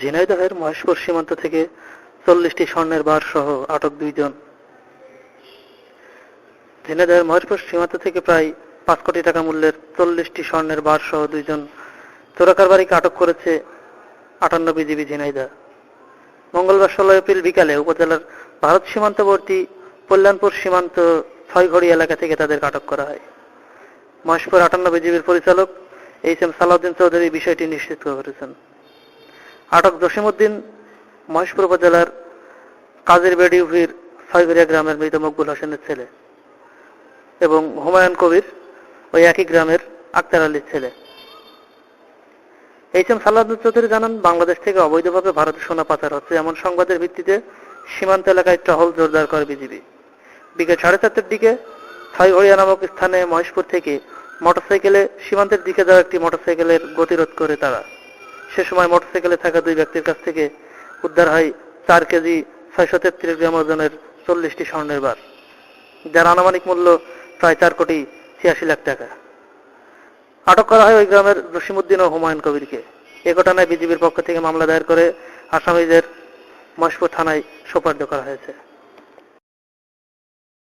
ঝিনাইদহের মহেশপুর সীমান্ত থেকে চল্লিশটি স্বর্ণের বার সহ আটক দুইজন। ঝিনাইদহের মহেশপুর সীমান্ত থেকে প্রায় পাঁচ কোটি টাকা মূল্যের চল্লিশটি স্বর্ণের বার সহ দুইজন চোরাকারবারিকে আটক করেছে আটান্ন বিজিবি ঝিনাইদহ। মঙ্গলবার ষোলো এপ্রিল বিকালে উপজেলার ভারত সীমান্তবর্তী কল্যাণপুর সীমান্ত ছয়ঘড়ি এলাকা থেকে তাদের আটক করা হয়। মহেশপুর আটান্ন বিজিবির পরিচালক এইচ এম সালাউদ্দিন চৌধুরী বিষয়টি নিশ্চিত করেছেন। আটক জসিমউদ্দিন মহেশপুর উপজেলার কাজের বেডিউভির ছয়গড়িয়া গ্রামের মৃত মকবুল হোসেনের ছেলে এবং হুমায়ুন কবির ওই একই গ্রামের আক্তার আলীর ছেলে। এইচ এম সালাউদ্দিন চৌধুরী জানান, বাংলাদেশ থেকে অবৈধভাবে ভারতে সোনা পাচার হচ্ছে এমন সংবাদের ভিত্তিতে সীমান্ত এলাকায় টহল জোরদার করে বিজিবি। বিকেল সাড়ে চারটার দিকে ছয়ঘড়িয়া নামক স্থানে মহেশপুর থেকে মোটরসাইকেলে সীমান্তের দিকে যাওয়া একটি মোটরসাইকেলের গতিরোধ করে তারা। সে সময় মোটরসাইকেলে থাকা দুই ব্যক্তির কাছ থেকে উদ্ধার হয় চার কেজি ছয়শো তেত্রিশ গ্রাম ওজনের চল্লিশটি স্বর্ণের বার, যার আনুমানিক মূল্য প্রায় চার কোটি ছিয়াশি লাখ টাকা। আটক করা হয় ওই গ্রামের জসিমুদ্দিন ও হুমায়ুন কবিরকে। এ ঘটনায় বিজিবির পক্ষ থেকে মামলা দায়ের করে আসামিদের মহেশপুর থানায় সোপর্দ করা হয়েছে।